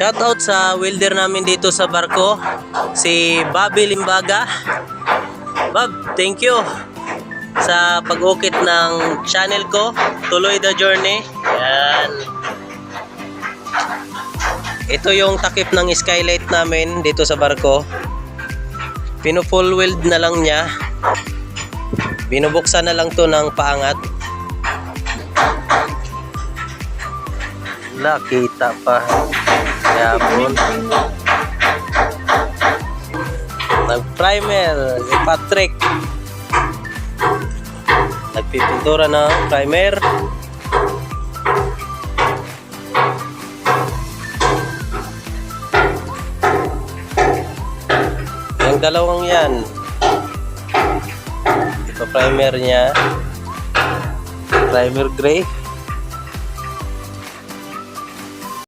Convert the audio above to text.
Shoutout sa welder namin dito sa barko, si Bobby Limbaga. Bob, thank you sa pag-ukit ng channel ko, Tuloy the Journey. Yan. Ito yung takip ng skylight namin dito sa barko. Pino-full weld na lang niya. Binubuksan na lang to ng paangat. Wala, kita pa. Yapon. Nag-primer, si Patrick. Nagpipintura ng primer. Yung dalawang yan. Ito primer niya. Primer gray.